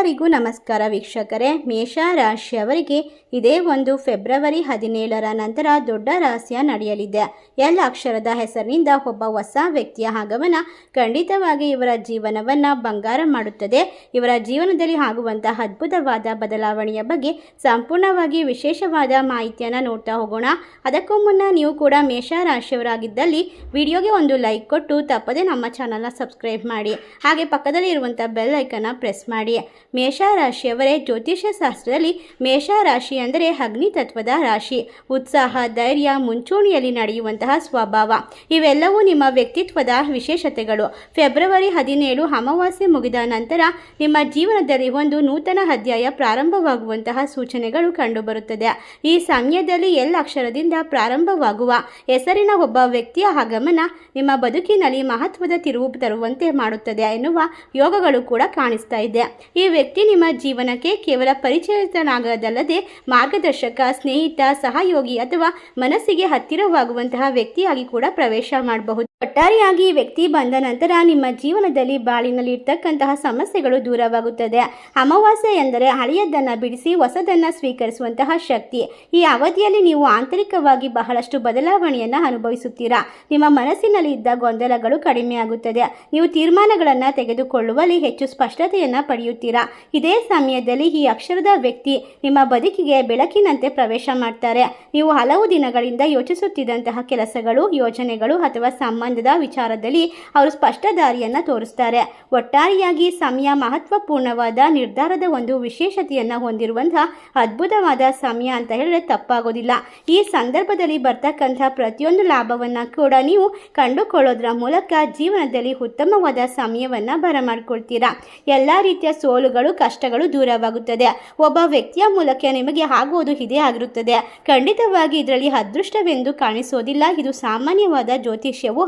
ಎಲ್ಲರಿಗೂ ನಮಸ್ಕಾರ ವೀಕ್ಷಕರೇ. ಮೇಷ ರಾಶಿಯವರಿಗೆ ಇದೇ ಒಂದು ಫೆಬ್ರವರಿ ಹದಿನೇಳರ ನಂತರ ದೊಡ್ಡ ರಹಸ್ಯ ನಡೆಯಲಿದೆ. ಎಲ್ಲ ಅಕ್ಷರದ ಹೆಸರಿನಿಂದ ಒಬ್ಬ ಹೊಸ ವ್ಯಕ್ತಿಯ ಆಗಮನ ಖಂಡಿತವಾಗಿ ಇವರ ಜೀವನವನ್ನ ಬಂಗಾರ ಮಾಡುತ್ತದೆ. ಇವರ ಜೀವನದಲ್ಲಿ ಆಗುವಂತಹ ಅದ್ಭುತವಾದ ಬದಲಾವಣೆಯ ಬಗ್ಗೆ ಸಂಪೂರ್ಣವಾಗಿ ವಿಶೇಷವಾದ ಮಾಹಿತಿಯನ್ನು ನೋಡ್ತಾ ಹೋಗೋಣ. ಅದಕ್ಕೂ ಮುನ್ನ ನೀವು ಕೂಡ ಮೇಷ ರಾಶಿಯವರಾಗಿದ್ದಲ್ಲಿ ವಿಡಿಯೋಗೆ ಒಂದು ಲೈಕ್ ಕೊಟ್ಟು ತಪ್ಪದೆ ನಮ್ಮ ಚಾನಲ್ನ ಸಬ್ಸ್ಕ್ರೈಬ್ ಮಾಡಿ. ಹಾಗೆ ಪಕ್ಕದಲ್ಲಿ ಇರುವಂಥ ಬೆಲ್ ಐಕನ್ನ ಪ್ರೆಸ್ ಮಾಡಿ. ಮೇಷ ರಾಶಿಯವರೇ ಜ್ಯೋತಿಷ್ಯ ಶಾಸ್ತ್ರದಲ್ಲಿ ಮೇಷ ರಾಶಿ ಅಂದರೆ ಅಗ್ನಿ ತತ್ವದ ರಾಶಿ. ಉತ್ಸಾಹ, ಧೈರ್ಯ, ಮುಂಚೂಣಿಯಲ್ಲಿ ನಡೆಯುವಂತಹ ಸ್ವಭಾವ. ಇವೆಲ್ಲವೂ ನಿಮ್ಮ ವ್ಯಕ್ತಿತ್ವದ ವಿಶೇಷತೆಗಳು. ಫೆಬ್ರವರಿ ಹದಿನೇಳು ಅಮಾವಾಸ್ಯೆ ಮುಗಿದ ನಂತರ ನಿಮ್ಮ ಜೀವನದಲ್ಲಿ ಒಂದು ನೂತನ ಅಧ್ಯಾಯ ಪ್ರಾರಂಭವಾಗುವಂತಹ ಸೂಚನೆಗಳು ಕಂಡುಬರುತ್ತದೆ. ಈ ಸಮಯದಲ್ಲಿ ಎಲ್ಲ ಅಕ್ಷರದಿಂದ ಪ್ರಾರಂಭವಾಗುವ ಹೆಸರಿನ ಒಬ್ಬ ವ್ಯಕ್ತಿಯ ಆಗಮನ ನಿಮ್ಮ ಬದುಕಿನಲ್ಲಿ ಮಹತ್ವದ ತಿರುವು ತರುವಂತೆ ಮಾಡುತ್ತದೆ ಎನ್ನುವ ಯೋಗಗಳು ಕೂಡ ಕಾಣಿಸ್ತಾ ಇದೆ. ಈ ವ್ಯಕ್ತಿ ನಿಮ್ಮ ಜೀವನಕ್ಕೆ ಕೇವಲ ಪರಿಚಯಿತನಾಗದಲ್ಲದೆ ಮಾರ್ಗದರ್ಶಕ, ಸ್ನೇಹಿತ, ಸಹಯೋಗಿ ಅಥವಾ ಮನಸ್ಸಿಗೆ ಹತ್ತಿರವಾಗುವಂತಹ ವ್ಯಕ್ತಿಯಾಗಿ ಕೂಡ ಪ್ರವೇಶ ಮಾಡಬಹುದು. ಒಟ್ಟಾರೆಯಾಗಿ ವ್ಯಕ್ತಿ ಬಂದ ನಂತರ ನಿಮ್ಮ ಜೀವನದಲ್ಲಿ ಬಾಳಿನಲ್ಲಿ ಇರ್ತಕ್ಕಂತಹ ಸಮಸ್ಯೆಗಳು ದೂರವಾಗುತ್ತದೆ. ಅಮಾವಾಸ್ಯೆ ಎಂದರೆ ಹಳೆಯದನ್ನು ಬಿಡಿಸಿ ಹೊಸದನ್ನು ಸ್ವೀಕರಿಸುವಂತಹ ಶಕ್ತಿ. ಈ ಅವಧಿಯಲ್ಲಿ ನೀವು ಆಂತರಿಕವಾಗಿ ಬಹಳಷ್ಟು ಬದಲಾವಣೆಯನ್ನು ಅನುಭವಿಸುತ್ತೀರಾ? ನಿಮ್ಮ ಮನಸ್ಸಿನಲ್ಲಿ ಇದ್ದ ಗೊಂದಲಗಳು ಕಡಿಮೆಯಾಗುತ್ತದೆ ನೀವು ತೀರ್ಮಾನಗಳನ್ನು ತೆಗೆದುಕೊಳ್ಳುವಲ್ಲಿ ಹೆಚ್ಚು ಸ್ಪಷ್ಟತೆಯನ್ನು ಪಡೆಯುತ್ತೀರಾ? ಇದೇ ಸಮಯದಲ್ಲಿ ಈ ಅಕ್ಷರದ ವ್ಯಕ್ತಿ ನಿಮ್ಮ ಬದುಕಿಗೆ ಬೆಳಕಿನಂತೆ ಪ್ರವೇಶ ಮಾಡ್ತಾರೆ. ನೀವು ಹಲವು ದಿನಗಳಿಂದ ಯೋಚಿಸುತ್ತಿದ್ದಂತಹ ಕೆಲಸಗಳು, ಯೋಜನೆಗಳು ಅಥವಾ ಸಂಬಂಧದ ವಿಚಾರದಲ್ಲಿ ಅವರು ಸ್ಪಷ್ಟ ದಾರಿಯನ್ನು ತೋರಿಸ್ತಾರೆ. ಒಟ್ಟಾರೆಯಾಗಿ ಸಮಯ ಮಹತ್ವಪೂರ್ಣವಾದ ನಿರ್ಧಾರದ ಒಂದು ವಿಶೇಷತೆಯನ್ನು ಹೊಂದಿರುವಂತಹ ಅದ್ಭುತವಾದ ಸಮಯ ಅಂತ ಹೇಳಿದ್ರೆ ತಪ್ಪಾಗೋದಿಲ್ಲ. ಈ ಸಂದರ್ಭದಲ್ಲಿ ಬರ್ತಕ್ಕಂಥ ಪ್ರತಿಯೊಂದು ಲಾಭವನ್ನು ಕೂಡ ನೀವು ಕಂಡುಕೊಳ್ಳೋದ್ರ ಮೂಲಕ ಜೀವನದಲ್ಲಿ ಉತ್ತಮವಾದ ಸಮಯವನ್ನು ಬರಮಾಡ್ಕೊಳ್ತೀರಾ. ಎಲ್ಲ ರೀತಿಯ ಸೋಲುಗಳು, ಕಷ್ಟಗಳು ದೂರವಾಗುತ್ತದೆ. ಒಬ್ಬ ವ್ಯಕ್ತಿಯ ಮೂಲಕ ನಿಮಗೆ ಆಗುವುದು ಇದೇ ಆಗಿರುತ್ತದೆ. ಖಂಡಿತವಾಗಿ ಇದರಲ್ಲಿ ಅದೃಷ್ಟವೆಂದು ಕಾಣಿಸೋದಿಲ್ಲ. ಇದು ಸಾಮಾನ್ಯವಾದ ಜ್ಯೋತಿಷ್ಯವೂ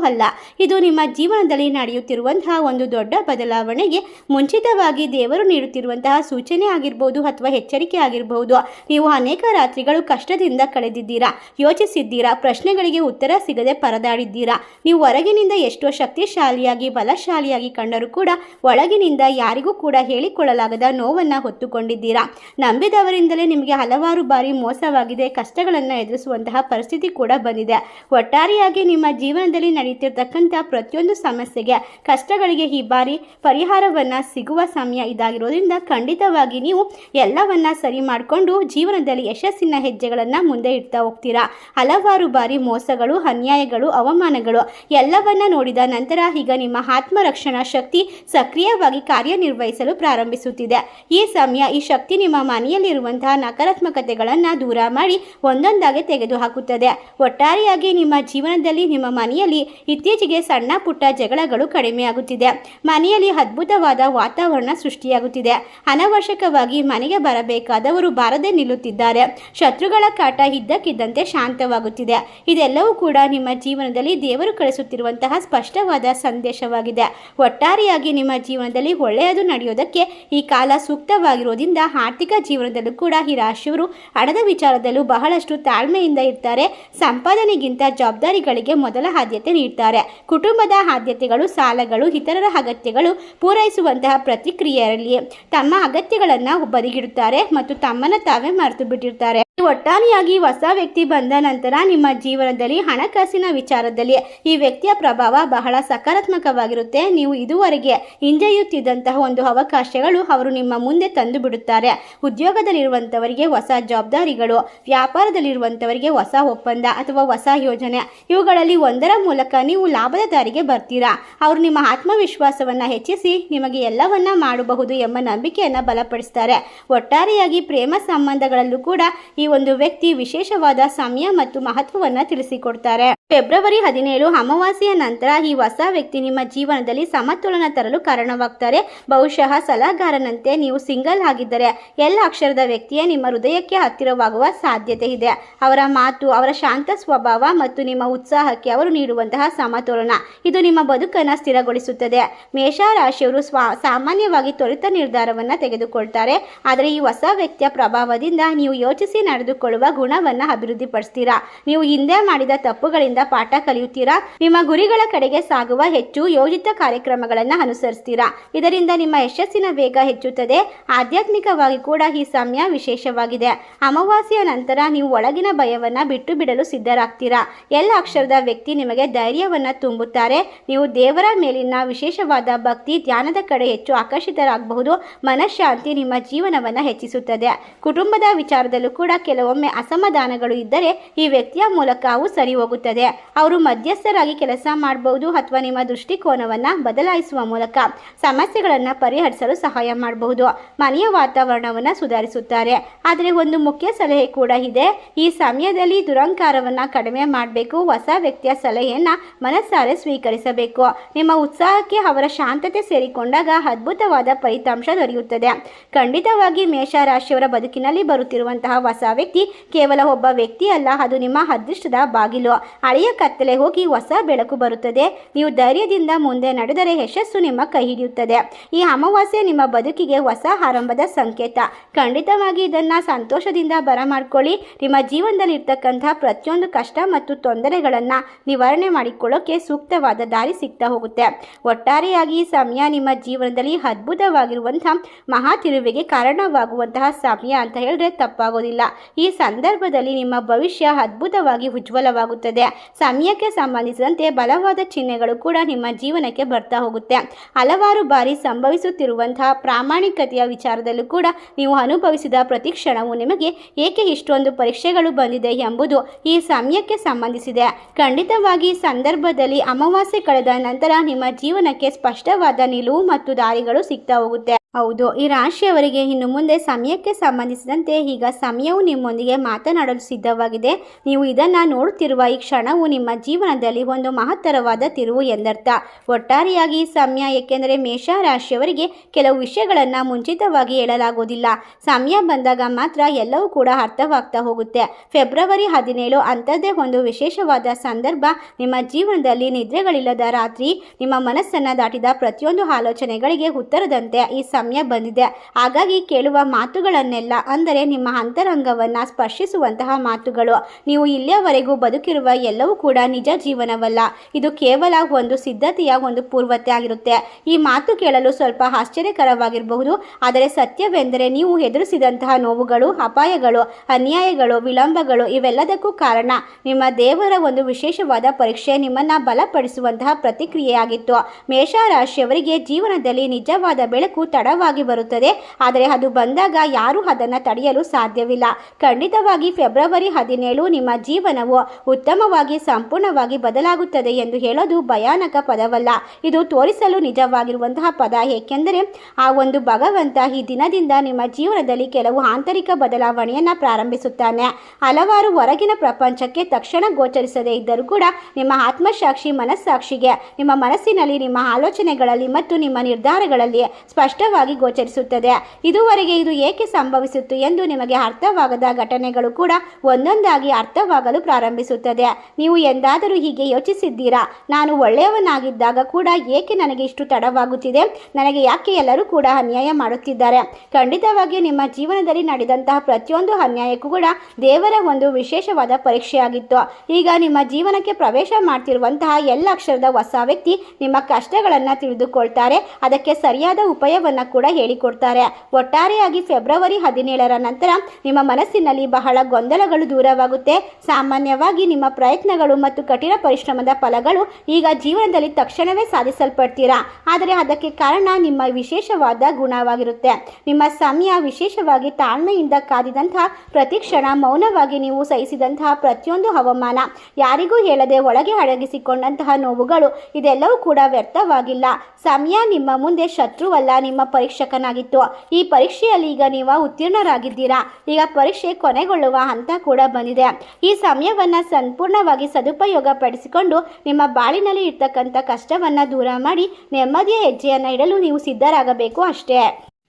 ಇದು ನಿಮ್ಮ ಜೀವನದಲ್ಲಿ ನಡೆಯುತ್ತಿರುವಂತಹ ಒಂದು ದೊಡ್ಡ ಬದಲಾವಣೆಗೆ ಮುಂಚಿತವಾಗಿ ದೇವರು ನೀಡುತ್ತಿರುವಂತಹ ಸೂಚನೆ ಆಗಿರ್ಬೋದು ಅಥವಾ ಎಚ್ಚರಿಕೆ ಆಗಿರಬಹುದು ನೀವು ಅನೇಕ ರಾತ್ರಿಗಳು ಕಷ್ಟದಿಂದ ಕಳೆದಿದ್ದೀರಾ, ಯೋಚಿಸಿದ್ದೀರಾ, ಪ್ರಶ್ನೆಗಳಿಗೆ ಉತ್ತರ ಸಿಗದೆ ಪರದಾಡಿದ್ದೀರಾ. ನೀವು ಹೊರಗಿನಿಂದ ಎಷ್ಟೋ ಶಕ್ತಿಶಾಲಿಯಾಗಿ, ಬಲಶಾಲಿಯಾಗಿ ಕಂಡರೂ ಕೂಡ ಒಳಗಿನಿಂದ ಯಾರಿಗೂ ಕೂಡ ಹೇಳಿಕೊಳ್ಳಲಾಗದ ನೋವನ್ನು ಹೊತ್ತುಕೊಂಡಿದ್ದೀರಾ. ನಂಬಿದವರಿಂದಲೇ ನಿಮಗೆ ಹಲವಾರು ಬಾರಿ ಮೋಸವಾಗಿದೆ, ಕಷ್ಟಗಳನ್ನು ಎದುರಿಸುವಂತಹ ಪರಿಸ್ಥಿತಿ ಕೂಡ ಬಂದಿದೆ. ಒಟ್ಟಾರೆಯಾಗಿ ನಿಮ್ಮ ಜೀವನದಲ್ಲಿ ನಡೆಯುತ್ತಿರ್ತಕ್ಕಂಥ ಪ್ರತಿಯೊಂದು ಸಮಸ್ಯೆಗೆ, ಕಷ್ಟಗಳಿಗೆ ಈ ಬಾರಿ ಪರಿಹಾರವನ್ನು ಸಿಗುವ ಸಮಯ ಇದಾಗಿರೋದ್ರಿಂದ ಖಂಡಿತವಾಗಿ ನೀವು ಎಲ್ಲವನ್ನ ಸರಿ ಮಾಡಿಕೊಂಡು ಜೀವನದಲ್ಲಿ ಯಶಸ್ಸಿನ ಹೆಜ್ಜೆಗಳನ್ನು ಮುಂದೆ ಇಡ್ತಾ ಹೋಗ್ತೀರಾ. ಹಲವಾರು ಬಾರಿ ಮೋಸಗಳು, ಅನ್ಯಾಯಗಳು, ಅವಮಾನಗಳು ಎಲ್ಲವನ್ನ ನೋಡಿದ ನಂತರ ಈಗ ನಿಮ್ಮ ಆತ್ಮರಕ್ಷಣಾ ಶಕ್ತಿ ಸಕ್ರಿಯವಾಗಿ ಕಾರ್ಯನಿರ್ವಹಿಸಲು ಪ್ರಾರಂಭಿಸುತ್ತಿದೆ. ಈ ಸಮಯ ಈ ಶಕ್ತಿ ನಿಮ್ಮ ಮನೆಯಲ್ಲಿರುವಂತಹ ನಕಾರಾತ್ಮಕತೆಗಳನ್ನು ದೂರ ಮಾಡಿ ಒಂದೊಂದಾಗಿ ತೆಗೆದುಹಾಕುತ್ತದೆ. ಒಟ್ಟಾರೆಯಾಗಿ ನಿಮ್ಮ ಜೀವನದಲ್ಲಿ ನಿಮ್ಮ ಮನೆಯಲ್ಲಿ ಇತ್ತೀಚೆಗೆ ಸಣ್ಣ ಪುಟ್ಟ ಜಗಳಗಳು ಕಡಿಮೆಯಾಗುತ್ತಿದೆ. ಮನೆಯಲ್ಲಿ ಅದ್ಭುತವಾದ ವಾತಾವರಣ ಸೃಷ್ಟಿಯಾಗುತ್ತಿದೆ. ಅನವಶ್ಯಕವಾಗಿ ಮನೆಗೆ ಬರಬೇಕಾದವರು ಬಾರದೆ ನಿಲ್ಲುತ್ತಿದ್ದಾರೆ. ಶತ್ರುಗಳ ಕಾಟ ಇದ್ದಕ್ಕಿದ್ದಂತೆ ಶಾಂತವಾಗುತ್ತಿದೆ. ಇದೆಲ್ಲವೂ ಕೂಡ ನಿಮ್ಮ ಜೀವನದಲ್ಲಿ ದೇವರು ಕಳಿಸುತ್ತಿರುವಂತಹ ಸ್ಪಷ್ಟವಾದ ಸಂದೇಶವಾಗಿದೆ. ಒಟ್ಟಾರೆಯಾಗಿ ನಿಮ್ಮ ಜೀವನದಲ್ಲಿ ಒಳ್ಳೆಯದು ನಡೆಯೋದಕ್ಕೆ ಈ ಕಾಲ ಸೂಕ್ತವಾಗಿರೋದ್ರಿಂದ ಆರ್ಥಿಕ ಜೀವನದಲ್ಲೂ ಕೂಡ ಈ ರಾಶಿಯವರು ಹಣದ ವಿಚಾರದಲ್ಲೂ ಬಹಳಷ್ಟು ತಾಳ್ಮೆಯಿಂದ ಇರ್ತಾರೆ. ಸಂಪಾದನೆಗಿಂತ ಜವಾಬ್ದಾರಿಗಳಿಗೆ ಮೊದಲ ಆದ್ಯತೆ ನೀಡ್ತಾರೆ. ಕುಟುಂಬದ ಆದ್ಯತೆಗಳು, ಸಾಲಗಳು, ಇತರರ ಅಗತ್ಯಗಳು ಪೂರೈಸುವಂತಹ ಪ್ರತಿಕ್ರಿಯೆಯಲ್ಲಿ ತಮ್ಮ ಅಗತ್ಯಗಳನ್ನು ಬದಿಗಿಡುತ್ತಾರೆ ಮತ್ತು ತಮ್ಮನ್ನು ತಾವೇ ಮರೆತು ಬಿಟ್ಟಿರ್ತಾರೆ ಒಟ್ಟಾರೆಯಾಗಿ ಹೊಸ ವ್ಯಕ್ತಿ ಬಂದ ನಂತರ ನಿಮ್ಮ ಜೀವನದಲ್ಲಿ ಹಣಕಾಸಿನ ವಿಚಾರದಲ್ಲಿ ಈ ವ್ಯಕ್ತಿಯ ಪ್ರಭಾವ ಬಹಳ ಸಕಾರಾತ್ಮಕವಾಗಿರುತ್ತೆ. ನೀವು ಇದುವರೆಗೆ ಹಿಂಜೆಯುತ್ತಿದ್ದಂತಹ ಒಂದು ಅವಕಾಶಗಳು ಅವರು ನಿಮ್ಮ ಮುಂದೆ ತಂದು ಬಿಡುತ್ತಾರೆ. ಉದ್ಯೋಗದಲ್ಲಿರುವಂಥವರಿಗೆ ಹೊಸ ಜವಾಬ್ದಾರಿಗಳು ವ್ಯಾಪಾರದಲ್ಲಿರುವಂಥವರಿಗೆ ಹೊಸ ಒಪ್ಪಂದ ಅಥವಾ ಹೊಸ ಯೋಜನೆ, ಇವುಗಳಲ್ಲಿ ಒಂದರ ಮೂಲಕ ನೀವು ಲಾಭದ ದಾರಿಗೆ ಬರ್ತೀರಾ? ಅವರು ನಿಮ್ಮ ಆತ್ಮವಿಶ್ವಾಸವನ್ನು ಹೆಚ್ಚಿಸಿ ನಿಮಗೆ ಎಲ್ಲವನ್ನ ಮಾಡಬಹುದು ಎಂಬ ನಂಬಿಕೆಯನ್ನು ಬಲಪಡಿಸ್ತಾರೆ. ಒಟ್ಟಾರೆಯಾಗಿ ಪ್ರೇಮ ಸಂಬಂಧಗಳಲ್ಲೂ ಕೂಡ ಈ ಒಂದು ವ್ಯಕ್ತಿ ವಿಶೇಷವಾದ ಸಮಯ ಮತ್ತು ಮಹತ್ವವನ್ನು ತಿಳಿಸಿಕೊಡ್ತಾರೆ. ಫೆಬ್ರವರಿ ಹದಿನೇಳು ಅಮಾವಾಸ್ಯೆಯ ನಂತರ ಈ ಹೊಸ ವ್ಯಕ್ತಿ ನಿಮ್ಮ ಜೀವನದಲ್ಲಿ ಸಮತೋಲನ ತರಲು ಕಾರಣವಾಗ್ತಾರೆ. ಬಹುಶಃ ಸಲಹೆಗಾರನಂತೆ ನೀವು ಸಿಂಗಲ್ ಆಗಿದ್ದರೆ ಎಲ್ಲ ಅಕ್ಷರದ ವ್ಯಕ್ತಿಯೇ ನಿಮ್ಮ ಹೃದಯಕ್ಕೆ ಹತ್ತಿರವಾಗುವ ಸಾಧ್ಯತೆ ಇದೆ. ಅವರ ಮಾತು, ಅವರ ಶಾಂತ ಸ್ವಭಾವ ಮತ್ತು ನಿಮ್ಮ ಉತ್ಸಾಹಕ್ಕೆ ಅವರು ನೀಡುವಂತಹ ಸಮತೋಲನ. ಇದು ನಿಮ್ಮ ಬದುಕನ್ನು ಸ್ಥಿರಗೊಳಿಸುತ್ತದೆ. ಮೇಷರಾಶಿಯವರು ಸ್ವಾ, ಸಾಮಾನ್ಯವಾಗಿ ತ್ವರಿತ ನಿರ್ಧಾರವನ್ನು ತೆಗೆದುಕೊಳ್ತಾರೆ. ಆದರೆ ಈ ಹೊಸ ವ್ಯಕ್ತಿಯ ಪ್ರಭಾವದಿಂದ ನೀವು ಯೋಚಿಸಿ ನಡೆದುಕೊಳ್ಳುವ ಗುಣವನ್ನು ಅಭಿವೃದ್ಧಿಪಡಿಸ್ತೀರಾ? ನೀವು ಹಿಂದೆ ಮಾಡಿದ ತಪ್ಪುಗಳಿಂದ ನಿಷ್ಠೆಯಿಂದ ಪಾಠ ಕಲಿಯುತ್ತೀರಾ? ನಿಮ್ಮ ಗುರಿಗಳ ಕಡೆಗೆ ಸಾಗುವ ಹೆಚ್ಚು ಯೋಜಿತ ಕಾರ್ಯಕ್ರಮಗಳನ್ನು ಅನುಸರಿಸ್ತೀರಾ? ಇದರಿಂದ ನಿಮ್ಮ ಯಶಸ್ಸಿನ ವೇಗ ಹೆಚ್ಚುತ್ತದೆ. ಆಧ್ಯಾತ್ಮಿಕವಾಗಿ ಕೂಡ ಈ ಸಮಯ ವಿಶೇಷವಾಗಿದೆ. ಅಮಾವಾಸ್ಯೆಯ ನಂತರ ನೀವು ಒಳಗಿನ ಭಯವನ್ನ ಬಿಟ್ಟು ಬಿಡಲು ಸಿದ್ಧರಾಗ್ತೀರಾ? ಎಲ್ಲ ಅಕ್ಷರದ ವ್ಯಕ್ತಿ ನಿಮಗೆ ಧೈರ್ಯವನ್ನ ತುಂಬುತ್ತಾರೆ. ನೀವು ದೇವರ ಮೇಲಿನ ವಿಶೇಷವಾದ ಭಕ್ತಿ ಧ್ಯಾನದ ಕಡೆ ಹೆಚ್ಚು ಆಕರ್ಷಿತರಾಗಬಹುದು. ಮನಃಶಾಂತಿ ನಿಮ್ಮ ಜೀವನವನ್ನ ಹೆಚ್ಚಿಸುತ್ತದೆ. ಕುಟುಂಬದ ವಿಚಾರದಲ್ಲೂ ಕೂಡ ಕೆಲವೊಮ್ಮೆ ಅಸಮಾಧಾನಗಳು ಇದ್ದರೆ ಈ ವ್ಯಕ್ತಿಯ ಮೂಲಕ ಅವು ಸರಿ ಹೋಗುತ್ತದೆ ಅವರು ಮಧ್ಯಸ್ಥರಾಗಿ ಕೆಲಸ ಮಾಡಬಹುದು ಅಥವಾ ನಿಮ್ಮ ದೃಷ್ಟಿಕೋನವನ್ನ ಬದಲಾಯಿಸುವ ಮೂಲಕ ಸಮಸ್ಯೆಗಳನ್ನು ಪರಿಹರಿಸಲು ಸಹಾಯ ಮಾಡಬಹುದು ಮನೆಯ ವಾತಾವರಣವನ್ನು ಸುಧಾರಿಸುತ್ತಾರೆ. ಆದರೆ ಒಂದು ಮುಖ್ಯ ಸಲಹೆ ಕೂಡ ಇದೆ. ಈ ಸಮಯದಲ್ಲಿ ದುರಂಕಾರವನ್ನ ಕಡಿಮೆ ಮಾಡಬೇಕು. ಹೊಸ ವ್ಯಕ್ತಿಯ ಸಲಹೆಯನ್ನ ಮನಸ್ಸಾರೆ ಸ್ವೀಕರಿಸಬೇಕು. ನಿಮ್ಮ ಉತ್ಸಾಹಕ್ಕೆ ಅವರ ಶಾಂತತೆ ಸೇರಿಕೊಂಡಾಗ ಅದ್ಭುತವಾದ ಫಲಿತಾಂಶ ದೊರೆಯುತ್ತದೆ. ಖಂಡಿತವಾಗಿ ಮೇಷ ರಾಶಿಯವರ ಬದುಕಿನಲ್ಲಿ ಬರುತ್ತಿರುವಂತಹ ಹೊಸ ವ್ಯಕ್ತಿ ಕೇವಲ ಒಬ್ಬ ವ್ಯಕ್ತಿ ಅಲ್ಲ ಅದು ನಿಮ್ಮ ಅದೃಷ್ಟದ ಬಾಗಿಲು. ಹಳೆಯ ಕತ್ತಲೆ ಹೋಗಿ ಹೊಸ ಬೆಳಕು ಬರುತ್ತದೆ. ನೀವು ಧೈರ್ಯದಿಂದ ಮುಂದೆ ನಡೆದರೆ ಯಶಸ್ಸು ನಿಮ್ಮ ಕೈ ಹಿಡಿಯುತ್ತದೆ. ಈ ಅಮಾವಾಸ್ಯೆ ನಿಮ್ಮ ಬದುಕಿಗೆ ಹೊಸ ಆರಂಭದ ಸಂಕೇತ. ಖಂಡಿತವಾಗಿ ಇದನ್ನ ಸಂತೋಷದಿಂದ ಬರಮಾಡ್ಕೊಳ್ಳಿ. ನಿಮ್ಮ ಜೀವನದಲ್ಲಿ ಇರ್ತಕ್ಕಂಥ ಪ್ರತಿಯೊಂದು ಕಷ್ಟ ಮತ್ತು ತೊಂದರೆಗಳನ್ನು ನಿವಾರಣೆ ಮಾಡಿಕೊಳ್ಳೋಕೆ ಸೂಕ್ತವಾದ ದಾರಿ ಸಿಗ್ತಾ ಹೋಗುತ್ತೆ. ಒಟ್ಟಾರೆಯಾಗಿ ಈ ಸಮಯ ನಿಮ್ಮ ಜೀವನದಲ್ಲಿ ಅದ್ಭುತವಾಗಿರುವಂತಹ ಮಹಾ ತಿರುವಿಗೆ ಕಾರಣವಾಗುವಂತಹ ಸಮಯ ಅಂತ ಹೇಳಿದ್ರೆ ತಪ್ಪಾಗೋದಿಲ್ಲ. ಈ ಸಂದರ್ಭದಲ್ಲಿ ನಿಮ್ಮ ಭವಿಷ್ಯ ಅದ್ಭುತವಾಗಿ ಉಜ್ವಲವಾಗುತ್ತದೆ. ಸಮಯಕ್ಕೆ ಸಂಬಂಧಿಸಿದಂತೆ ಬಲವಾದ ಚಿಹ್ನೆಗಳು ಕೂಡ ನಿಮ್ಮ ಜೀವನಕ್ಕೆ ಬರ್ತಾ ಹೋಗುತ್ತೆ. ಹಲವಾರು ಬಾರಿ ಸಂಭವಿಸುತ್ತಿರುವಂತಹ ಪ್ರಾಮಾಣಿಕತೆಯ ವಿಚಾರದಲ್ಲೂ ಕೂಡ ನೀವು ಅನುಭವಿಸಿದ ಪ್ರತಿ ಕ್ಷಣವು ನಿಮಗೆ ಏಕೆ ಇಷ್ಟೊಂದು ಪರೀಕ್ಷೆಗಳು ಬಂದಿದೆ ಎಂಬುದು ಈ ಸಮಯಕ್ಕೆ ಸಂಬಂಧಿಸಿದೆ. ಖಂಡಿತವಾಗಿ ಸಂದರ್ಭದಲ್ಲಿ ಅಮಾವಾಸ್ಯೆ ಕಳೆದ ನಂತರ ನಿಮ್ಮ ಜೀವನಕ್ಕೆ ಸ್ಪಷ್ಟವಾದ ನಿಲುವು ಮತ್ತು ದಾರಿಗಳು ಸಿಗ್ತಾ ಹೋಗುತ್ತೆ. ಹೌದು, ಈ ರಾಶಿಯವರಿಗೆ ಇನ್ನು ಮುಂದೆ ಸಮಯಕ್ಕೆ ಸಂಬಂಧಿಸಿದಂತೆ ಈಗ ಸಮಯವು ನಿಮ್ಮೊಂದಿಗೆ ಮಾತನಾಡಲು ಸಿದ್ಧವಾಗಿದೆ. ನೀವು ಇದನ್ನು ನೋಡುತ್ತಿರುವ ಈ ಕ್ಷಣವು ನಿಮ್ಮ ಜೀವನದಲ್ಲಿ ಒಂದು ಮಹತ್ತರವಾದ ತಿರುವು ಎಂದರ್ಥ. ಒಟ್ಟಾರೆಯಾಗಿ ಈ ಸಮಯ, ಏಕೆಂದರೆ ಮೇಷ ರಾಶಿಯವರಿಗೆ ಕೆಲವು ವಿಷಯಗಳನ್ನು ಮುಂಚಿತವಾಗಿ ಹೇಳಲಾಗುವುದಿಲ್ಲ. ಸಮಯ ಬಂದಾಗ ಮಾತ್ರ ಎಲ್ಲವೂ ಕೂಡ ಅರ್ಥವಾಗ್ತಾ ಹೋಗುತ್ತೆ. ಫೆಬ್ರವರಿ ಹದಿನೇಳು ಅಂಥದ್ದೇ ಒಂದು ವಿಶೇಷವಾದ ಸಂದರ್ಭ. ನಿಮ್ಮ ಜೀವನದಲ್ಲಿ ನಿದ್ರೆಗಳಿಲ್ಲದ ರಾತ್ರಿ, ನಿಮ್ಮ ಮನಸ್ಸನ್ನು ದಾಟಿದ ಪ್ರತಿಯೊಂದು ಆಲೋಚನೆಗಳಿಗೆ ಉತ್ತರದಂತೆ ಈ ಸಮಯ ಬಂದಿದೆ. ಹಾಗಾಗಿ ಕೇಳುವ ಮಾತುಗಳನ್ನೆಲ್ಲ ಅಂದರೆ ನಿಮ್ಮ ಅಂತರಂಗವನ್ನು ಸ್ಪರ್ಶಿಸುವಂತಹ ಮಾತುಗಳು. ನೀವು ಇಲ್ಲಿಯವರೆಗೂ ಬದುಕಿರುವ ಎಲ್ಲವೂ ಕೂಡ ನಿಜ ಜೀವನವಲ್ಲ. ಇದು ಕೇವಲ ಒಂದು ಸಿದ್ಧತೆಯ ಒಂದು ಪೂರ್ವತೆ ಆಗಿರುತ್ತೆ. ಈ ಮಾತು ಕೇಳಲು ಸ್ವಲ್ಪ ಆಶ್ಚರ್ಯಕರವಾಗಿರಬಹುದು. ಆದರೆ ಸತ್ಯವೆಂದರೆ ನೀವು ಎದುರಿಸಿದಂತಹ ನೋವುಗಳು, ಅಪಾಯಗಳು, ಅನ್ಯಾಯಗಳು, ವಿಳಂಬಗಳು ಇವೆಲ್ಲದಕ್ಕೂ ಕಾರಣ. ನಿಮ್ಮ ದೇವರ ಒಂದು ವಿಶೇಷವಾದ ಪರೀಕ್ಷೆ ನಿಮ್ಮನ್ನ ಬಲಪಡಿಸುವಂತಹ ಪ್ರತಿಕ್ರಿಯೆಯಾಗಿತ್ತು. ಮೇಷ ರಾಶಿಯವರಿಗೆ ಜೀವನದಲ್ಲಿ ನಿಜವಾದ ಬೆಳಕು ತಡವಾಗಿ ಬರುತ್ತದೆ. ಆದರೆ ಅದು ಬಂದಾಗ ಯಾರು ಅದನ್ನು ತಡೆಯಲು ಸಾಧ್ಯವಿಲ್ಲ. ಖಂಡಿತವಾಗಿ ಫೆಬ್ರವರಿ ಹದಿನೇಳು ನಿಮ್ಮ ಜೀವನವು ಉತ್ತಮವಾಗಿ ಸಂಪೂರ್ಣವಾಗಿ ಬದಲಾಗುತ್ತದೆ ಎಂದು ಹೇಳೋದು ಭಯಾನಕ ಪದವಲ್ಲ. ಇದು ತೋರಿಸಲು ನಿಜವಾಗಿರುವಂತಹ ಪದ. ಏಕೆಂದರೆ ಆ ಒಂದು ಭಗವಂತ ಈ ದಿನದಿಂದ ನಿಮ್ಮ ಜೀವನದಲ್ಲಿ ಕೆಲವು ಆಂತರಿಕ ಬದಲಾವಣೆಯನ್ನು ಪ್ರಾರಂಭಿಸುತ್ತಾನೆ. ಹಲವಾರು ಹೊರಗಿನ ಪ್ರಪಂಚಕ್ಕೆ ತಕ್ಷಣ ಗೋಚರಿಸದೇ ಇದ್ದರೂ ಕೂಡ ನಿಮ್ಮ ಆತ್ಮಸಾಕ್ಷಿ ಮನಸ್ಸಾಕ್ಷಿಗೆ, ನಿಮ್ಮ ಮನಸ್ಸಿನಲ್ಲಿ ನಿಮ್ಮ ಆಲೋಚನೆಗಳಲ್ಲಿ ಮತ್ತು ನಿಮ್ಮ ನಿರ್ಧಾರಗಳಲ್ಲಿ ಸ್ಪಷ್ಟವಾಗಿ ಗೋಚರಿಸುತ್ತದೆ. ಇದುವರೆಗೆ ಇದು ಏಕೆ ಸಂಭವಿಸಿತ್ತು ಎಂದು ನಿಮಗೆ ಅರ್ಥವಾಗದ ಘಟನೆಗಳು ಕೂಡ ಒಂದೊಂದಾಗಿ ಅರ್ಥವಾಗಲು ಪ್ರಾರಂಭಿಸುತ್ತದೆ. ನೀವು ಎಂದಾದರೂ ಹೀಗೆ ಯೋಚಿಸಿದ್ದೀರಾ? ನಾನು ಒಳ್ಳೆಯವನಾಗಿದ್ದಾಗ ಕೂಡ ಏಕೆ ನನಗೆ ಇಷ್ಟು ತಡವಾಗುತ್ತಿದೆ? ನನಗೆ ಯಾಕೆ ಎಲ್ಲರೂ ಕೂಡ ಅನ್ಯಾಯ ಮಾಡುತ್ತಿದ್ದಾರೆ? ಖಂಡಿತವಾಗಿ ನಿಮ್ಮ ಜೀವನದಲ್ಲಿ ನಡೆದಂತಹ ಪ್ರತಿಯೊಂದು ಅನ್ಯಾಯಕ್ಕೂ ಕೂಡ ದೇವರ ಒಂದು ವಿಶೇಷವಾದ ಪರೀಕ್ಷೆಯಾಗಿತ್ತು. ಈಗ ನಿಮ್ಮ ಜೀವನಕ್ಕೆ ಪ್ರವೇಶ ಮಾಡ್ತಿರುವಂತಹ ಎಲ್ಲ ಅಕ್ಷರದ ಹೊಸ ವ್ಯಕ್ತಿ ನಿಮ್ಮ ಕಷ್ಟಗಳನ್ನು ತಿಳಿದುಕೊಳ್ತಾರೆ. ಅದಕ್ಕೆ ಸರಿಯಾದ ಉಪಾಯವನ್ನು ಕೂಡ ಹೇಳಿಕೊಡ್ತಾರೆ. ಒಟ್ಟಾರೆಯಾಗಿ ಫೆಬ್ರವರಿ ಹದಿನೇಳರ ನಂತರ ನಿಮ್ಮ ಮನಸ್ಸಿನಲ್ಲಿ ಬಹಳ ಗೊಂದಲಗಳು ದೂರವಾಗುತ್ತೆ. ಸಾಮಾನ್ಯವಾಗಿ ನಿಮ್ಮ ಪ್ರಯತ್ನಗಳು ಮತ್ತು ಕಠಿಣ ಪರಿಶ್ರಮದ ಫಲಗಳು ಈಗ ಜೀವನದಲ್ಲಿ ತಕ್ಷಣವೇ ಸಾಧಿಸಲ್ಪಡ್ತೀರಾ? ಆದರೆ ಅದಕ್ಕೆ ಕಾರಣ ನಿಮ್ಮ ವಿಶೇಷವಾದ ಗುಣವಾಗಿರುತ್ತೆ. ನಿಮ್ಮ ಸಮಯ ವಿಶೇಷವಾಗಿ ತಾಳ್ಮೆಯಿಂದ ಕಾದಿದಂತಹ ಪ್ರತಿ ಕ್ಷಣ ಮೌನವಾಗಿ ನೀವು ಸಹಿಸಿದಂತಹ ಪ್ರತಿಯೊಂದು ಹವಾಮಾನ, ಯಾರಿಗೂ ಹೇಳದೆ ಒಳಗೆ ಅಡಗಿಸಿಕೊಂಡಂತಹ ನೋವುಗಳು ಇದೆಲ್ಲವೂ ಕೂಡ ವ್ಯರ್ಥವಾಗಿಲ್ಲ. ಸಮಯ ನಿಮ್ಮ ಮುಂದೆ ಶತ್ರುವಲ್ಲ, ನಿಮ್ಮ ಪರೀಕ್ಷಕನಾಗಿತ್ತು. ಈ ಪರೀಕ್ಷೆಯಲ್ಲಿ ಈಗ ನೀವು ಉತ್ತೀರ್ಣರಾಗಿದ್ದೀರಾ? ಈಗ ಪರೀಕ್ಷೆ ಕೊನೆಗೊಳ್ಳುವ ಹಂತ ಕೂಡ ಬಂದಿದೆ. ಈ ಸಮಯವನ್ನು ಸಂಪೂರ್ಣವಾಗಿ ಸದುಪಯೋಗ ಪಡಿಸಿಕೊಂಡು ನಿಮ್ಮ ಬಾಳಿನಲ್ಲಿ ಇರ್ತಕ್ಕಂಥ ಕಷ್ಟವನ್ನು ದೂರ ಮಾಡಿ ನೆಮ್ಮದಿಯ ಹೆಜ್ಜೆಯನ್ನು ಇಡಲು ನೀವು ಸಿದ್ಧರಾಗಬೇಕು ಅಷ್ಟೇ.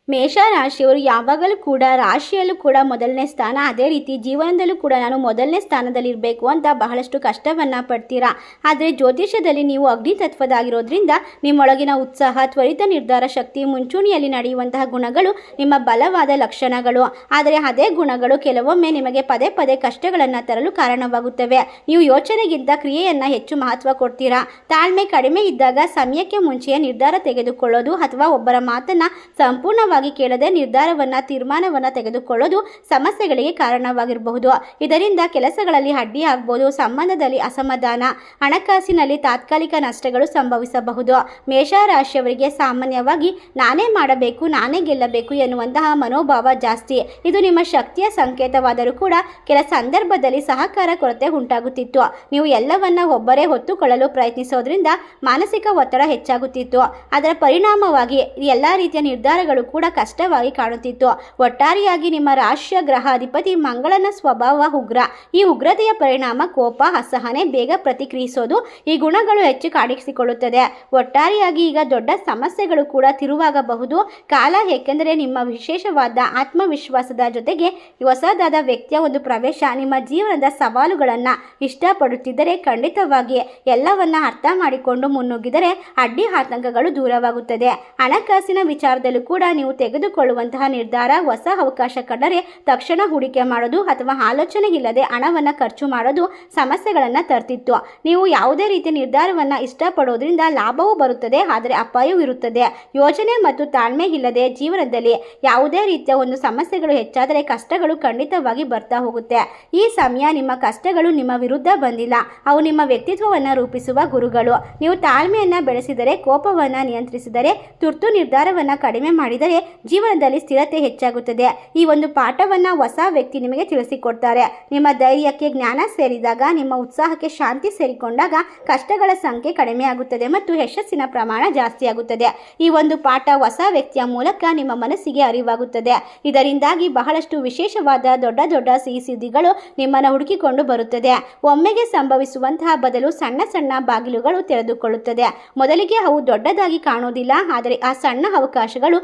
ಮೇಷ ರಾಶಿಯವರು ಯಾವಾಗಲೂ ಕೂಡ ರಾಶಿಯಲ್ಲೂ ಕೂಡ ಮೊದಲನೇ ಸ್ಥಾನ, ಅದೇ ರೀತಿ ಜೀವನದಲ್ಲೂ ಕೂಡ ನಾನು ಮೊದಲನೇ ಸ್ಥಾನದಲ್ಲಿರಬೇಕು ಅಂತ ಬಹಳಷ್ಟು ಕಷ್ಟವನ್ನು ಪಡ್ತೀರಾ? ಆದರೆ ಜ್ಯೋತಿಷ್ಯದಲ್ಲಿ ನೀವು ಅಗ್ನಿ ತತ್ವದಾಗಿರೋದ್ರಿಂದ ನಿಮ್ಮೊಳಗಿನ ಉತ್ಸಾಹ, ತ್ವರಿತ ನಿರ್ಧಾರ ಶಕ್ತಿ, ಮುಂಚೂಣಿಯಲ್ಲಿ ನಡೆಯುವಂತಹ ಗುಣಗಳು ನಿಮ್ಮ ಬಲವಾದ ಲಕ್ಷಣಗಳು. ಆದರೆ ಅದೇ ಗುಣಗಳು ಕೆಲವೊಮ್ಮೆ ನಿಮಗೆ ಪದೇ ಪದೇ ಕಷ್ಟಗಳನ್ನು ತರಲು ಕಾರಣವಾಗುತ್ತವೆ. ನೀವು ಯೋಚನೆಗಿಂತ ಕ್ರಿಯೆಯನ್ನು ಹೆಚ್ಚು ಮಹತ್ವ ಕೊಡ್ತೀರಾ? ತಾಳ್ಮೆ ಕಡಿಮೆ ಇದ್ದಾಗ ಸಮಯಕ್ಕೆ ಮುಂಚೆಯೇ ನಿರ್ಧಾರ ತೆಗೆದುಕೊಳ್ಳೋದು ಅಥವಾ ಒಬ್ಬರ ಮಾತನ್ನು ಸಂಪೂರ್ಣವಾಗಿ ಕೇಳದೆ ನಿರ್ಧಾರವನ್ನ, ತೀರ್ಮಾನವನ್ನ ತೆಗೆದುಕೊಳ್ಳೋದು ಸಮಸ್ಯೆಗಳಿಗೆ ಕಾರಣವಾಗಿರಬಹುದು. ಇದರಿಂದ ಕೆಲಸಗಳಲ್ಲಿ ಅಡ್ಡಿ ಸಂಬಂಧದಲ್ಲಿ ಅಸಮಾಧಾನ, ಹಣಕಾಸಿನಲ್ಲಿ ತಾತ್ಕಾಲಿಕ ನಷ್ಟಗಳು ಸಂಭವಿಸಬಹುದು. ಮೇಷರಾಶಿಯವರಿಗೆ ಸಾಮಾನ್ಯವಾಗಿ, ನಾನೇ ಮಾಡಬೇಕು, ನಾನೇ ಗೆಲ್ಲಬೇಕು ಎನ್ನುವಂತಹ ಮನೋಭಾವ ಜಾಸ್ತಿ. ಇದು ನಿಮ್ಮ ಶಕ್ತಿಯ ಸಂಕೇತವಾದರೂ ಕೂಡ ಕೆಲ ಸಂದರ್ಭದಲ್ಲಿ ಸಹಕಾರ ಕೊರತೆ ಉಂಟಾಗುತ್ತಿತ್ತು. ನೀವು ಎಲ್ಲವನ್ನ ಒಬ್ಬರೇ ಹೊತ್ತುಕೊಳ್ಳಲು ಪ್ರಯತ್ನಿಸೋದ್ರಿಂದ ಮಾನಸಿಕ ಒತ್ತಡ ಹೆಚ್ಚಾಗುತ್ತಿತ್ತು. ಅದರ ಪರಿಣಾಮವಾಗಿ ಎಲ್ಲ ರೀತಿಯ ನಿರ್ಧಾರಗಳು ಕೂಡ ಕಷ್ಟವಾಗಿ ಕಾಣುತ್ತಿತ್ತು. ಒಟ್ಟಾರೆಯಾಗಿ ನಿಮ್ಮ ರಾಶಿಯ ಗ್ರಹಾಧಿಪತಿ ಮಂಗಳನ ಸ್ವಭಾವ ಉಗ್ರ. ಈ ಉಗ್ರತೆಯ ಪರಿಣಾಮ ಕೋಪ, ಅಸಹನೆ, ಬೇಗ ಪ್ರತಿಕ್ರಿಯಿಸೋದು ಈ ಗುಣಗಳು ಹೆಚ್ಚು ಕಾಣಿಸಿಕೊಳ್ಳುತ್ತದೆ. ಒಟ್ಟಾರೆಯಾಗಿ ಈಗ ದೊಡ್ಡ ಸಮಸ್ಯೆಗಳು ಕೂಡ ತಿರುವಾಗಬಹುದು. ಕಾಲ ಏಕೆಂದರೆ ನಿಮ್ಮ ವಿಶೇಷವಾದ ಆತ್ಮವಿಶ್ವಾಸದ ಜೊತೆಗೆ ಹೊಸದಾದ ವ್ಯಕ್ತಿಯ ಒಂದು ಪ್ರವೇಶ ನಿಮ್ಮ ಜೀವನದ ಸವಾಲುಗಳನ್ನು ಇಷ್ಟಪಡುತ್ತಿದ್ದರೆ ಖಂಡಿತವಾಗಿ ಎಲ್ಲವನ್ನ ಅರ್ಥ ಮಾಡಿಕೊಂಡು ಮುನ್ನುಗ್ಗಿದರೆ ಅಡ್ಡಿ ಆತಂಕಗಳು ದೂರವಾಗುತ್ತದೆ. ಹಣಕಾಸಿನ ವಿಚಾರದಲ್ಲೂ ಕೂಡ ನೀವು ತೆಗೆದುಕೊಳ್ಳುವಂತಹ ನಿರ್ಧಾರ ಹೊಸ ಅವಕಾಶ ಕಂಡರೆ ತಕ್ಷಣ ಹೂಡಿಕೆ ಮಾಡೋದು ಅಥವಾ ಆಲೋಚನೆ ಇಲ್ಲದೆ ಹಣವನ್ನು ಖರ್ಚು ಮಾಡೋದು ಸಮಸ್ಯೆಗಳನ್ನು ತರ್ತಿತ್ತು. ನೀವು ಯಾವುದೇ ರೀತಿಯ ನಿರ್ಧಾರವನ್ನು ಇಷ್ಟಪಡೋದ್ರಿಂದ ಲಾಭವೂ ಬರುತ್ತದೆ, ಆದರೆ ಅಪಾಯವೂ ಇರುತ್ತದೆ. ಯೋಜನೆ ಮತ್ತು ತಾಳ್ಮೆ ಇಲ್ಲದೆ ಜೀವನದಲ್ಲಿ ಯಾವುದೇ ರೀತಿಯ ಒಂದು ಸಮಸ್ಯೆಗಳು ಹೆಚ್ಚಾದರೆ ಕಷ್ಟಗಳು ಖಂಡಿತವಾಗಿ ಬರ್ತಾ ಹೋಗುತ್ತೆ. ಈ ಸಮಯ ನಿಮ್ಮ ಕಷ್ಟಗಳು ನಿಮ್ಮ ವಿರುದ್ಧ ಬಂದಿಲ್ಲ. ಅವು ನಿಮ್ಮ ವ್ಯಕ್ತಿತ್ವವನ್ನು ರೂಪಿಸುವ ಗುರುಗಳು. ನೀವು ತಾಳ್ಮೆಯನ್ನು ಬೆಳೆಸಿದರೆ, ಕೋಪವನ್ನು ನಿಯಂತ್ರಿಸಿದರೆ, ತುರ್ತು ನಿರ್ಧಾರವನ್ನು ಕಡಿಮೆ ಮಾಡಿದರೆ ಜೀವನದಲ್ಲಿ ಸ್ಥಿರತೆ ಹೆಚ್ಚಾಗುತ್ತದೆ. ಈ ಒಂದು ಪಾಠವನ್ನು ಹೊಸ ವ್ಯಕ್ತಿ ನಿಮಗೆ ತಿಳಿಸಿಕೊಡ್ತಾರೆ. ನಿಮ್ಮ ಧೈರ್ಯಕ್ಕೆ ಜ್ಞಾನ ಸೇರಿದಾಗ, ನಿಮ್ಮ ಉತ್ಸಾಹಕ್ಕೆ ಶಾಂತಿ ಸೇರಿಕೊಂಡಾಗ ಕಷ್ಟಗಳ ಸಂಖ್ಯೆ ಕಡಿಮೆಯಾಗುತ್ತದೆ ಮತ್ತು ಯಶಸ್ಸಿನ ಪ್ರಮಾಣ ಜಾಸ್ತಿ ಆಗುತ್ತದೆ. ಈ ಒಂದು ಪಾಠ ಹೊಸ ವ್ಯಕ್ತಿಯ ಮೂಲಕ ನಿಮ್ಮ ಮನಸ್ಸಿಗೆ ಅರಿವಾಗುತ್ತದೆ. ಇದರಿಂದಾಗಿ ಬಹಳಷ್ಟು ವಿಶೇಷವಾದ ದೊಡ್ಡ ದೊಡ್ಡ ಸಿಹಿ ಸುದ್ದಿಗಳು ನಿಮ್ಮನ್ನು ಹುಡುಕಿಕೊಂಡು ಬರುತ್ತದೆ. ಒಮ್ಮೆಗೆ ಸಂಭವಿಸುವಂತಹ ಬದಲು ಸಣ್ಣ ಸಣ್ಣ ಬಾಗಿಲುಗಳು ತೆರೆದುಕೊಳ್ಳುತ್ತದೆ. ಮೊದಲಿಗೆ ಅವು ದೊಡ್ಡದಾಗಿ ಕಾಣುವುದಿಲ್ಲ, ಆದರೆ ಆ ಸಣ್ಣ ಅವಕಾಶಗಳು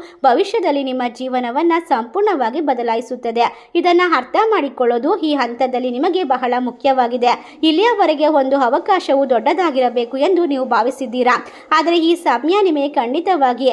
ಭವಿಷ್ಯದಲ್ಲಿ ನಿಮ್ಮ ಜೀವನವನ್ನು ಸಂಪೂರ್ಣವಾಗಿ ಬದಲಾಯಿಸುತ್ತದೆ. ಇದನ್ನು ಅರ್ಥ ಮಾಡಿಕೊಳ್ಳೋದು ಈ ಹಂತದಲ್ಲಿ ನಿಮಗೆ ಬಹಳ ಮುಖ್ಯವಾಗಿದೆ. ಇಲ್ಲಿಯವರೆಗೆ ಒಂದು ಅವಕಾಶವು ದೊಡ್ಡದಾಗಿರಬೇಕು ಎಂದು ನೀವು ಭಾವಿಸಿದ್ದೀರಾ? ಆದರೆ ಈ ಸಮಯ ನಿಮಗೆ ಖಂಡಿತವಾಗಿ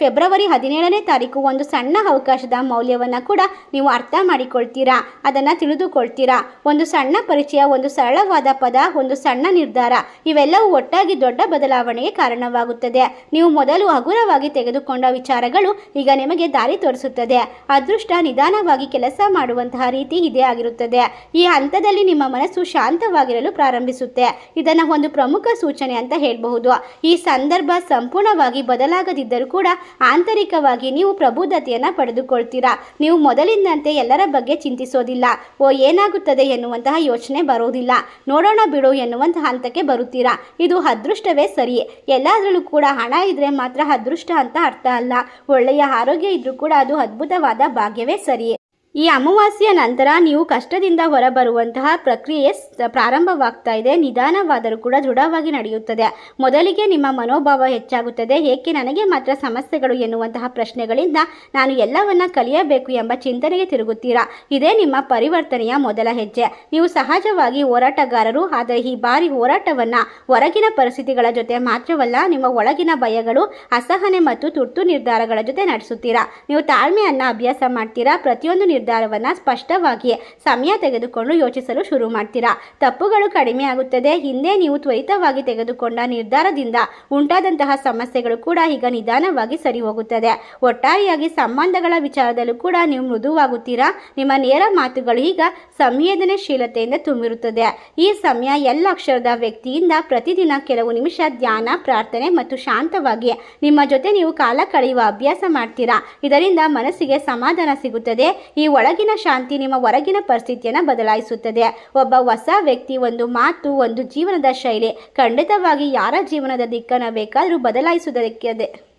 ಫೆಬ್ರವರಿ ಹದಿನೇಳನೇ ತಾರೀಕು ಒಂದು ಸಣ್ಣ ಅವಕಾಶದ ಮೌಲ್ಯವನ್ನು ಕೂಡ ನೀವು ಅರ್ಥ ಮಾಡಿಕೊಳ್ತೀರಾ? ಅದನ್ನು ತಿಳಿದುಕೊಳ್ತೀರಾ? ಒಂದು ಸಣ್ಣ ಪರಿಚಯ, ಒಂದು ಸರಳವಾದ ಪದ, ಒಂದು ಸಣ್ಣ ನಿರ್ಧಾರ, ಇವೆಲ್ಲವೂ ಒಟ್ಟಾಗಿ ದೊಡ್ಡ ಬದಲಾವಣೆಗೆ ಕಾರಣವಾಗುತ್ತದೆ. ನೀವು ಮೊದಲು ಹಗುರವಾಗಿ ತೆಗೆದುಕೊಂಡ ವಿಚಾರಗಳು ಈಗ ನಿಮಗೆ ದಾರಿ ತೋರಿಸುತ್ತದೆ. ಅದೃಷ್ಟ ನಿಧಾನವಾಗಿ ಕೆಲಸ ಮಾಡುವಂತಹ ರೀತಿ ಇದೇ ಆಗಿರುತ್ತದೆ. ಈ ಹಂತದಲ್ಲಿ ನಿಮ್ಮ ಮನಸ್ಸು ಶಾಂತವಾಗಿರಲು ಪ್ರಾರಂಭಿಸುತ್ತೆ. ಇದನ್ನು ಒಂದು ಪ್ರಮುಖ ಸೂಚನೆ ಅಂತ ಹೇಳಬಹುದು. ಈ ಸಂದರ್ಭ ಸಂಪೂರ್ಣವಾಗಿ ಬದಲಾಗದಿದ್ದರೂ ಕೂಡ ಆಂತರಿಕವಾಗಿ ನೀವು ಪ್ರಬುದ್ಧತೆಯನ್ನು ಪಡೆದುಕೊಳ್ತೀರಾ? ನೀವು ಮೊದಲಿನಂತೆ ಎಲ್ಲರ ಬಗ್ಗೆ ಚಿಂತಿಸೋದಿಲ್ಲ. ಓ, ಏನಾಗುತ್ತದೆ ಎನ್ನುವಂತಹ ಯೋಚನೆ ಬರೋದಿಲ್ಲ. ನೋಡೋಣ ಬಿಡು ಎನ್ನುವಂತಹ ಹಂತಕ್ಕೆ ಬರುತ್ತೀರಾ? ಇದು ಅದೃಷ್ಟವೇ ಸರಿ. ಎಲ್ಲಾದರಲ್ಲೂ ಕೂಡ ಹಣ ಇದ್ರೆ ಮಾತ್ರ ಅದೃಷ್ಟ ಅಂತ ಅರ್ಥ ಅಲ್ಲ. ಒಳ್ಳೆಯ ಆರೋಗ್ಯ ಇದ್ರೂ ಕೂಡ ಅದು ಅದ್ಭುತವಾದ ಭಾಗ್ಯವೇ ಸರಿ ಈ ಅಮಾವಾಸ್ಯೆಯ ನಂತರ ನೀವು ಕಷ್ಟದಿಂದ ಹೊರಬರುವಂತಹ ಪ್ರಕ್ರಿಯೆ ಪ್ರಾರಂಭವಾಗ್ತಾ ಇದೆ. ನಿಧಾನವಾದರೂ ಕೂಡ ದೃಢವಾಗಿ ನಡೆಯುತ್ತದೆ. ಮೊದಲಿಗೆ ನಿಮ್ಮ ಮನೋಭಾವ ಹೆಚ್ಚಾಗುತ್ತದೆ. ಏಕೆ ನನಗೆ ಮಾತ್ರ ಸಮಸ್ಯೆಗಳು ಎನ್ನುವಂತಹ ಪ್ರಶ್ನೆಗಳಿಂದ ನಾನು ಎಲ್ಲವನ್ನ ಕಲಿಯಬೇಕು ಎಂಬ ಚಿಂತನೆಗೆ ತಿರುಗುತ್ತೀರಾ? ಇದೇ ನಿಮ್ಮ ಪರಿವರ್ತನೆಯ ಮೊದಲ ಹೆಜ್ಜೆ. ನೀವು ಸಹಜವಾಗಿ ಹೋರಾಟಗಾರರು, ಆದರೆ ಈ ಬಾರಿ ಹೋರಾಟವನ್ನು ಹೊರಗಿನ ಪರಿಸ್ಥಿತಿಗಳ ಜೊತೆ ಮಾತ್ರವಲ್ಲ, ನಿಮ್ಮ ಒಳಗಿನ ಭಯಗಳು, ಅಸಹನೆ ಮತ್ತು ತುರ್ತು ನಿರ್ಧಾರಗಳ ಜೊತೆ ನಡೆಸುತ್ತೀರಾ? ನೀವು ತಾಳ್ಮೆಯನ್ನ ಅಭ್ಯಾಸ ಮಾಡ್ತೀರಾ? ಪ್ರತಿಯೊಂದು ನಿರ್ಧಾರವನ್ನ ಸ್ಪಷ್ಟವಾಗಿ ಸಮಯ ತೆಗೆದುಕೊಂಡು ಯೋಚಿಸಲು ಶುರು ಮಾಡ್ತೀರಾ? ತಪ್ಪುಗಳು ಕಡಿಮೆ ಆಗುತ್ತದೆ. ಹಿಂದೆ ನೀವು ತ್ವರಿತವಾಗಿ ತೆಗೆದುಕೊಂಡ ನಿರ್ಧಾರದಿಂದ ಉಂಟಾದಂತಹ ಸಮಸ್ಯೆಗಳು ಕೂಡ ಈಗ ನಿಧಾನವಾಗಿ ಸರಿ ಹೋಗುತ್ತದೆ ಒಟ್ಟಾರೆಯಾಗಿ ಸಂಬಂಧಗಳ ವಿಚಾರದಲ್ಲೂ ಕೂಡ ನೀವು ಮೃದುವಾಗುತ್ತೀರಾ? ನಿಮ್ಮ ನೇರ ಮಾತುಗಳು ಈಗ ಸಂವೇದನಶೀಲತೆಯಿಂದ ತುಂಬಿರುತ್ತದೆ. ಈ ಸಮಯ ಎಲ್ಲ ಅಕ್ಷರದ ವ್ಯಕ್ತಿಯಿಂದ ಪ್ರತಿದಿನ ಕೆಲವು ನಿಮಿಷ ಧ್ಯಾನ, ಪ್ರಾರ್ಥನೆ ಮತ್ತು ಶಾಂತವಾಗಿ ನಿಮ್ಮ ಜೊತೆ ನೀವು ಕಾಲ ಕಳೆಯುವ ಅಭ್ಯಾಸ ಮಾಡ್ತೀರಾ? ಇದರಿಂದ ಮನಸ್ಸಿಗೆ ಸಮಾಧಾನ ಸಿಗುತ್ತದೆ. ಈ ಒಳಗಿನ ಶಾಂತಿ ನಿಮ್ಮ ಹೊರಗಿನ ಪರಿಸ್ಥಿತಿಯನ್ನು ಬದಲಾಯಿಸುತ್ತದೆ. ಒಬ್ಬ ಹೊಸ ವ್ಯಕ್ತಿ ಒಂದು ಮಾತು, ಒಂದು ಜೀವನದ ಶೈಲಿ ಖಂಡಿತವಾಗಿ ಯಾರ ಜೀವನದ ದಿಕ್ಕನ್ನು ಬೇಕಾದರೂ ಬದಲಾಯಿಸುವುದಕ್ಕೆ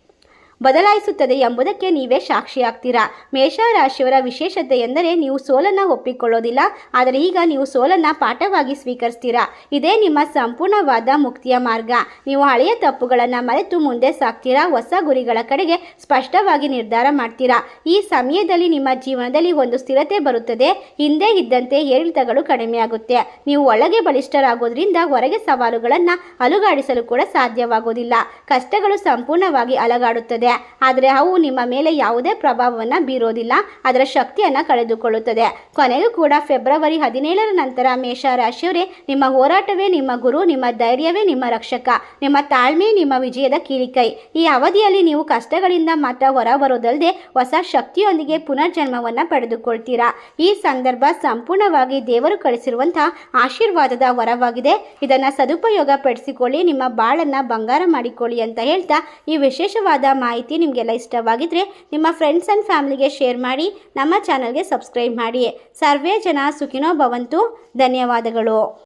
ಬದಲಾಯಿಸುತ್ತದೆ ಎಂಬುದಕ್ಕೆ ನೀವೇ ಸಾಕ್ಷಿಯಾಗ್ತೀರಾ? ಮೇಷರಾಶಿಯವರ ವಿಶೇಷತೆ ಎಂದರೆ ನೀವು ಸೋಲನ್ನು ಒಪ್ಪಿಕೊಳ್ಳೋದಿಲ್ಲ, ಆದರೆ ಈಗ ನೀವು ಸೋಲನ್ನು ಪಾಠವಾಗಿ ಸ್ವೀಕರಿಸ್ತೀರಾ? ಇದೇ ನಿಮ್ಮ ಸಂಪೂರ್ಣವಾದ ಮುಕ್ತಿಯ ಮಾರ್ಗ. ನೀವು ಹಳೆಯ ತಪ್ಪುಗಳನ್ನು ಮರೆತು ಮುಂದೆ ಸಾಕ್ತೀರಾ ಹೊಸ ಗುರಿಗಳ ಕಡೆಗೆ ಸ್ಪಷ್ಟವಾಗಿ ನಿರ್ಧಾರ ಮಾಡ್ತೀರಾ? ಈ ಸಮಯದಲ್ಲಿ ನಿಮ್ಮ ಜೀವನದಲ್ಲಿ ಒಂದು ಸ್ಥಿರತೆ ಬರುತ್ತದೆ. ಹಿಂದೆ ಇದ್ದಂತೆ ಏರಿಳಿತಗಳು ಕಡಿಮೆಯಾಗುತ್ತೆ. ನೀವು ಒಳಗೆ ಬಲಿಷ್ಠರಾಗೋದ್ರಿಂದ ಹೊರಗೆ ಸವಾಲುಗಳನ್ನು ಅಲುಗಾಡಿಸಲು ಕೂಡ ಸಾಧ್ಯವಾಗೋದಿಲ್ಲ. ಕಷ್ಟಗಳು ಸಂಪೂರ್ಣವಾಗಿ ಅಲಗಾಡುತ್ತದೆ. ಆದರೆ ಅವು ನಿಮ್ಮ ಮೇಲೆ ಯಾವುದೇ ಪ್ರಭಾವವನ್ನು ಬೀರೋದಿಲ್ಲ. ಅದರ ಶಕ್ತಿಯನ್ನು ಕಳೆದುಕೊಳ್ಳುತ್ತದೆ. ಕೊನೆಗೂ ಕೂಡ ಫೆಬ್ರವರಿ ಹದಿನೇಳರ ನಂತರ ಮೇಷ ರಾಶಿಯವರೇ ನಿಮ್ಮ ಹೋರಾಟವೇ ನಿಮ್ಮ ಗುರು, ನಿಮ್ಮ ಧೈರ್ಯವೇ ನಿಮ್ಮ ರಕ್ಷಕ, ನಿಮ್ಮ ತಾಳ್ಮೆ ನಿಮ್ಮ ವಿಜಯದ ಕೀಳಿಕೈ ಈ ಅವಧಿಯಲ್ಲಿ ನೀವು ಕಷ್ಟಗಳಿಂದ ಮಾತ್ರ ಹೊರಬರೋದಲ್ಲದೆ ಹೊಸ ಶಕ್ತಿಯೊಂದಿಗೆ ಪುನರ್ಜನ್ಮವನ್ನು ಪಡೆದುಕೊಳ್ತೀರಾ? ಈ ಸಂದರ್ಭ ಸಂಪೂರ್ಣವಾಗಿ ದೇವರು ಕಳಿಸಿರುವಂತಹ ಆಶೀರ್ವಾದದ ವರವಾಗಿದೆ. ಇದನ್ನು ಸದುಪಯೋಗ ಪಡಿಸಿಕೊಳ್ಳಿ ನಿಮ್ಮ ಬಾಳನ್ನು ಬಂಗಾರ ಮಾಡಿಕೊಳ್ಳಿ ಅಂತ ಹೇಳ್ತಾ ಈ ವಿಶೇಷವಾದ ಮಾಹಿತಿ ನಿಮಗೆಲ್ಲ ಇಷ್ಟವಾಗಿದ್ದರೆ ನಿಮ್ಮ ಫ್ರೆಂಡ್ಸ್ ಆ್ಯಂಡ್ ಫ್ಯಾಮಿಲಿಗೆ ಶೇರ್ ಮಾಡಿ, ನಮ್ಮ ಚಾನಲ್ಗೆ ಸಬ್ಸ್ಕ್ರೈಬ್ ಮಾಡಿ. ಸರ್ವೇ ಜನ ಸುಖಿನೋ ಭವಂತು. ಧನ್ಯವಾದಗಳು.